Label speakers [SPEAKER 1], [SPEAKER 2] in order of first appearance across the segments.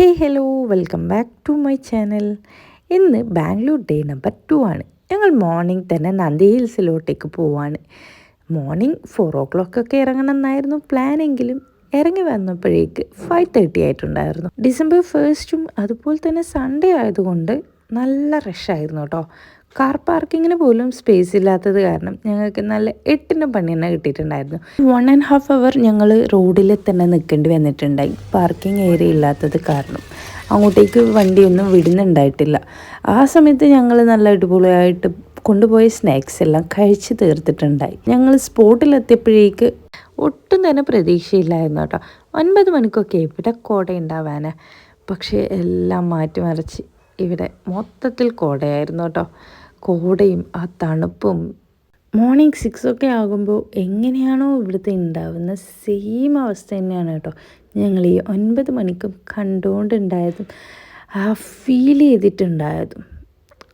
[SPEAKER 1] Hey hello welcome back to my channel ഇന്ന് Bangalore day number two ആണ്. ഞങ്ങൾ morning തന്നെ നന്ദി ഹിൽസിലോട്ടേക്ക് പോവാണ്. മോർണിംഗ് ഫോർ ഓ ക്ലോക്കൊക്കെ ഇറങ്ങണം എന്നായിരുന്നു പ്ലാനെങ്കിലും ഇറങ്ങി വന്നപ്പോഴേക്ക് ഫൈവ് തേർട്ടി ആയിട്ടുണ്ടായിരുന്നു. ഡിസംബർ ഫസ്റ്റും അതുപോലെ തന്നെ സൺഡേ ആയതുകൊണ്ട് നല്ല റഷായിരുന്നു കേട്ടോ കാർ പാർക്കിങ്ങിന് പോലും സ്പേസ് ഇല്ലാത്തത് കാരണം ഞങ്ങൾക്ക് നല്ല എട്ടിന്റെ പണി തന്നെ കിട്ടിയിട്ടുണ്ടായിരുന്നു. വൺ ആൻഡ് ഹാഫ് അവർ ഞങ്ങൾ റോഡിൽ തന്നെ നിൽക്കേണ്ടി വന്നിട്ടുണ്ടായി. പാർക്കിംഗ് ഏരിയ ഇല്ലാത്തത് കാരണം. അങ്ങോട്ടേക്ക് വണ്ടിയൊന്നും വിടുന്നുണ്ടായിട്ടില്ല. ആ സമയത്ത് ഞങ്ങൾ നല്ല അടിപൊളിയായിട്ട് കൊണ്ടുപോയ സ്നാക്സ് എല്ലാം കഴിച്ച് തീർത്തിട്ടുണ്ടായി. ഞങ്ങൾ സ്പോട്ടിലെത്തിയപ്പോഴേക്ക് ഒട്ടും തന്നെ പ്രതീക്ഷയില്ലായിരുന്നു കേട്ടോ. ഒൻപത് മണിക്കൊക്കെ എവിടെ കോട പക്ഷേ എല്ലാം മാറ്റിമറിച്ച് ഇവിടെ മൊത്തത്തിൽ കോടയായിരുന്നു കേട്ടോ. കോടയും ആ തണുപ്പും. മോർണിംഗ് സിക്സ് ഒക്കെ ആകുമ്പോൾ എങ്ങനെയാണോ ഇവിടുത്തെ ഉണ്ടാവുന്ന സെയിം അവസ്ഥ തന്നെയാണ് കേട്ടോ. ഞങ്ങൾ ഈ ഒൻപത് മണിക്കും കണ്ടുകൊണ്ടുണ്ടായതും ആ ഫീൽ ചെയ്തിട്ടുണ്ടായതും.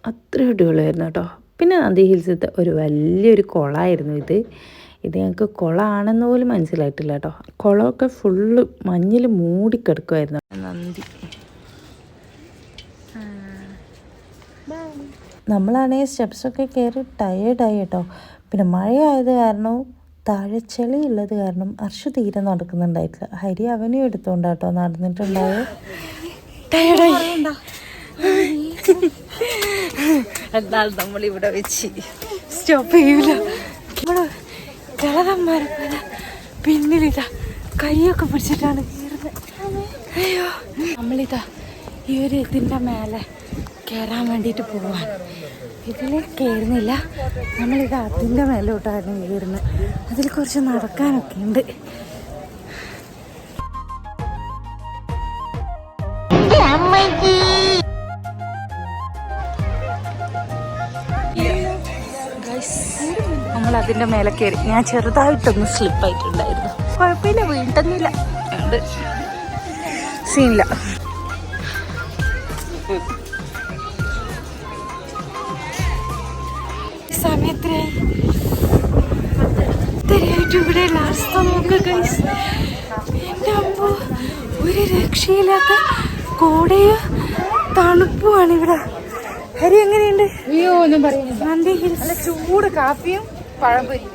[SPEAKER 1] അത്ര അടിപൊളിയായിരുന്നു കേട്ടോ. പിന്നെ നന്ദി ഹിൽസിലത്തെ ഒരു വലിയൊരു കുളമായിരുന്നു ഇത്. ഇത് ഞങ്ങൾക്ക് കുളമാണെന്ന് പോലും മനസ്സിലായിട്ടില്ല കേട്ടോ. കുളമൊക്കെ ഫുള്ള് മഞ്ഞിൽ മൂടിക്കിടക്കുമായിരുന്നു നന്ദി. നമ്മളാണെങ്കിൽ സ്റ്റെപ്സൊക്കെ കയറി ടയേർഡായി കേട്ടോ പിന്നെ മഴയായത് കാരണവും താഴെ ചെളി ഉള്ളത് കാരണം അർഷ തീരെ നടക്കുന്നുണ്ടായിട്ടില്ല. ഹരി അവനും എടുത്തോണ്ട കേട്ടോ നടന്നിട്ടുണ്ടായ. എന്നാൽ നമ്മൾ ഇവിടെ വെച്ച് സ്റ്റോപ്പ് ചെയ്യൂല. പിന്നിലിതാ. കൈയൊക്കെ പിടിച്ചിട്ടാണ് കയറുന്നത് അയ്യോ. നമ്മളിതാ ഈ ഒരു ഇതിന്റെ മേലെ കയറാൻ വേണ്ടിയിട്ട് പോവാൻ. ഇതിൽ കയറുന്നില്ല നമ്മളിത് അതിന്റെ മേലോട്ടാണ് കയറുന്നത് അതിൽ കുറച്ച് നടക്കാനൊക്കെ ഉണ്ട്. നമ്മൾ അതിന്റെ മേലെ കയറി ഞാൻ ചെറുതായിട്ടൊന്ന് സ്ലിപ്പായിട്ടുണ്ടായിരുന്നു കുഴപ്പമില്ല വീണ്ടെന്നില്ല. സീനില്ല. സമയത്തിനായി ഇത്രയായിട്ട് ഇവിടെ ലാസ്റ്റ് നോക്കുക ഗൈസ് എന്റെ അമ്മ ഒരു രക്ഷയില്ലാത്ത കോടയും തണുപ്പുമാണ് ഇവിടെ. ഹരി എങ്ങനെയുണ്ട്?
[SPEAKER 2] അയ്യോ ഒന്നും പറയുന്നില്ല
[SPEAKER 1] നന്ദി ഹിൽസ്.
[SPEAKER 2] നല്ല ചൂട് കാപ്പിയും പഴംപൊരി.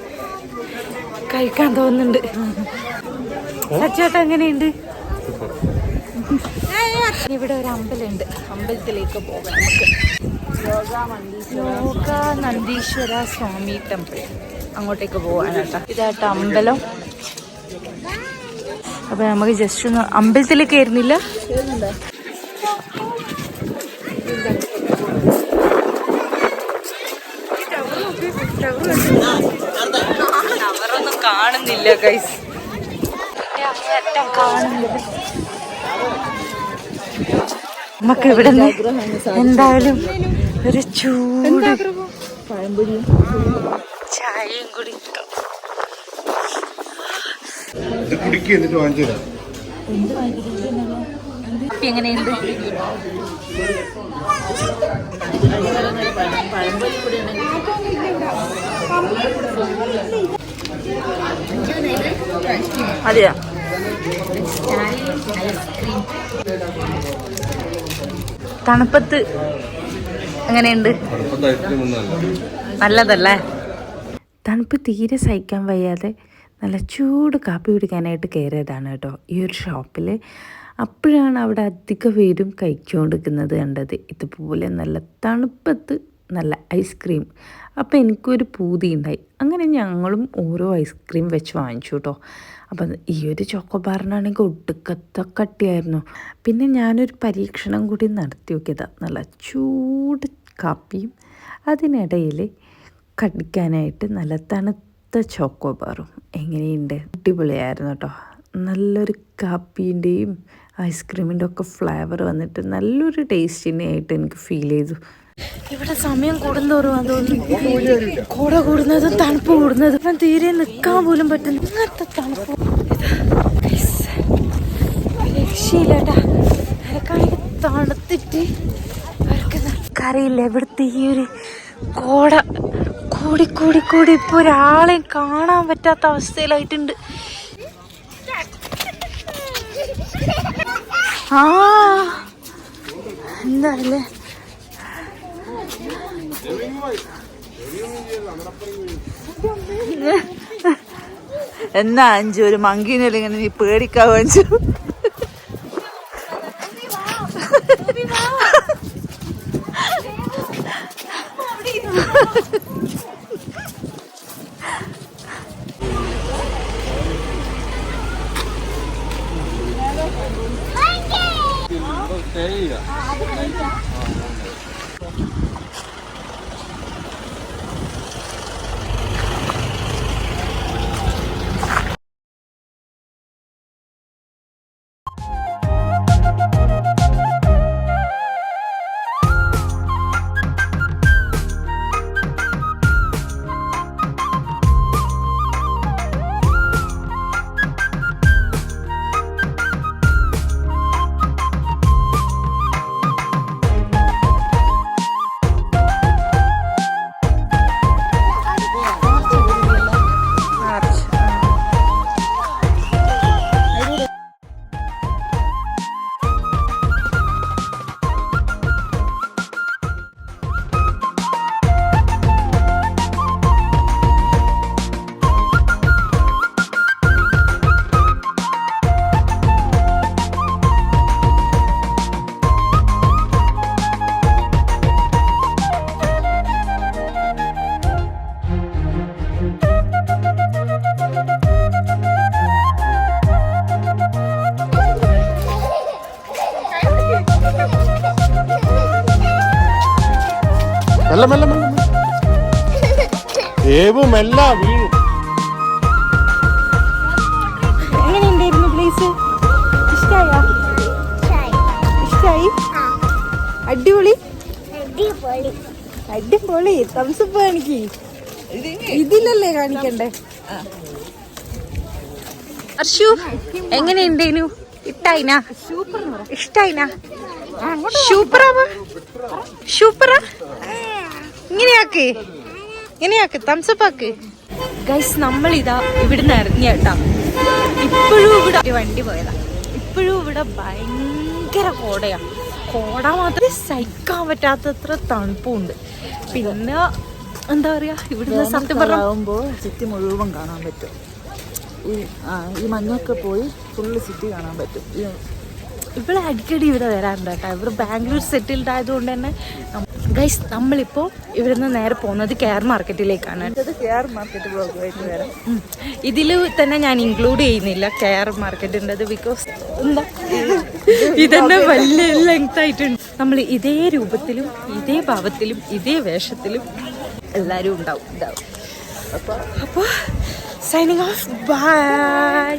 [SPEAKER 1] കഴിക്കാൻ തോന്നുന്നുണ്ട്. സച്ചേട്ട എങ്ങനെയുണ്ട്? ഇവിടെ ഒരു അമ്പലമുണ്ട്. അമ്പലത്തിലേക്ക് പോകാം നമുക്ക്. യോഗ നന്ദീശ്വര സ്വാമി ടെമ്പിൾ അങ്ങോട്ടേക്ക് പോകാനാട്ടോ ഇതായിട്ട് അമ്പലം. അപ്പൊ നമുക്ക് ജസ്റ്റ് ഒന്ന് അമ്പലത്തിലേക്ക് കയറുന്നില്ല അവരൊന്നും കാണുന്നില്ല ഗൈസ് കാണുന്നില്ല നമുക്ക് ഇവിടെ എന്തായാലും ഒരു ചൂട്.
[SPEAKER 2] പഴംപൊരിയും
[SPEAKER 1] ചായയും കൂടി
[SPEAKER 3] ഇത് കുടിക്കുക എന്നിട്ട് വാങ്ങിച്ചു തരാം.
[SPEAKER 1] കാപ്പി എങ്ങനെയുണ്ട്? അതെയാ? തണുപ്പത്ത്
[SPEAKER 3] ഒന്നല്ല
[SPEAKER 1] നല്ലതല്ലേ? തണുപ്പ് തീരെ സഹിക്കാൻ വയ്യാതെ നല്ല ചൂട് കാപ്പി കുടിക്കാനായിട്ട് കയറിയതാണ് കേട്ടോ ഈ ഒരു ഷോപ്പിൽ. അപ്പോഴാണ് അവിടെ അധിക പേരും കഴിച്ചുകൊണ്ടിരിക്കുന്നത് കണ്ടത്. ഇതുപോലെ നല്ല തണുപ്പത്ത് നല്ല ഐസ്ക്രീം അപ്പോൾ എനിക്കൊരു പൂതി ഉണ്ടായി. അങ്ങനെ ഞങ്ങളും ഓരോ ഐസ്ക്രീം വെച്ച് വാങ്ങിച്ചു കേട്ടോ അപ്പം ഈ ഒരു ചോക്കോബാറിനാണെങ്കിൽ ഒടുക്കത്ത കട്ടിയായിരുന്നു. പിന്നെ ഞാനൊരു പരീക്ഷണം കൂടി നടത്തി നോക്കിയതാണ് നല്ല ചൂട് കാപ്പിയും അതിനിടയിൽ കടിക്കാനായിട്ട് നല്ല തണുത്ത ചോക്കോബാറും എങ്ങനെയുണ്ട്? അടിപൊളിയായിരുന്നു കേട്ടോ നല്ലൊരു കാപ്പീന്റെയും ഐസ്ക്രീമിന്റെ ഒക്കെ ഫ്ലേവർ വന്നിട്ട് നല്ലൊരു ടേസ്റ്റിനെ ആയിട്ട് എനിക്ക് ഫീൽ ചെയ്തു. ഇവിടെ സമയം കൂടുന്തോറും അതൊന്നും കൂടെ കൂടുന്നതും തണുപ്പ് കൂടുന്നതും. ഇപ്പം തീരെ നിൽക്കാൻ പോലും പറ്റുന്നു ഇങ്ങനത്തെ തണുപ്പ്. രക്ഷയില്ലാട്ടാ. അരക്കാണെങ്കിൽ തണുത്തിട്ട് കറിയില്ല ഇവിടുത്തെ ഈ ഒരു കോട. കൂടി കൂടി കൂടി ഇപ്പൊ ഒരാളെയും കാണാൻ പറ്റാത്ത അവസ്ഥയിലായിട്ടുണ്ട്.
[SPEAKER 2] ആ. എന്താ അല്ലേ? എന്നാ അഞ്ചു ഒരു മങ്കീനല്ലേ ഇങ്ങനെ നീ പേടിക്കാവോ അഞ്ചു
[SPEAKER 3] മെല്ലെ മെല്ലെ മെല്ലെ ഏവു മെല്ല വീഴും.
[SPEAKER 4] എങ്ങനെയുണ്ടായിരുന്നു പ്ലേസ് ഇഷ്ടായോ? ഇഷ്ടായി. അടിപൊളി? അടിപൊളി. തംസപ്പ് കാണിക്ക്. ഇതിലല്ലേ കാണിക്കണ്ടേ?
[SPEAKER 2] അർഷു എങ്ങനെയുണ്ടേനു? ഇട്ടായിനാ ഇഷ്ടായിനാ? സൂപ്പറാ സൂപ്പറാ? ഇങ്ങനെയാക്ക്. ഇങ്ങനെയാക്ക്. തംസപ്പ് ആക്ക്. ഗൈസ് നമ്മളിതാ ഇവിടുന്ന് ഇറങ്ങിയ കേട്ടാ. ഇപ്പോഴും ഇവിടെ വണ്ടി പോയതാ. ഇപ്പോഴും ഇവിടെ ഭയങ്കര കോടയാ. കോട മാത്രം സഹിക്കാൻ പറ്റാത്തത്ര തണുപ്പുണ്ട്. പിന്നെ എന്താ പറയാ ഇവിടുന്ന് സത്യം പറഞ്ഞ
[SPEAKER 4] ചുറ്റി മുഴുവൻ കാണാൻ പറ്റും. ഈ ഈ മഞ്ഞൊക്കെ പോയി ഫുള്ള് സിറ്റി കാണാൻ പറ്റും.
[SPEAKER 2] ഇവിടെ അടിക്കടി ഇവിടെ വരാറുണ്ട് കേട്ടോ. ഇവിടെ ബാംഗ്ലൂർ സെറ്റിൽഡ് ആയതുകൊണ്ട് തന്നെ ഗൈസ് നമ്മളിപ്പോൾ ഇവിടുന്ന് നേരെ പോകുന്നത് കെയർ മാർക്കറ്റിലേക്കാണ് ഇതിൽ തന്നെ ഞാൻ ഇൻക്ലൂഡ് ചെയ്യുന്നില്ല കെയർ മാർക്കറ്റിന്റെത് ബിക്കോസ് എന്താ? ഇതന്നെ വലിയ ലെങ്ത് ആയിട്ടുണ്ട്. നമ്മൾ ഇതേ രൂപത്തിലും ഇതേ ഭാവത്തിലും ഇതേ വേഷത്തിലും എല്ലാരും ഉണ്ടാവും. ഇതാവും അപ്പോൾ സൈനിങ് ഓഫ് ബൈ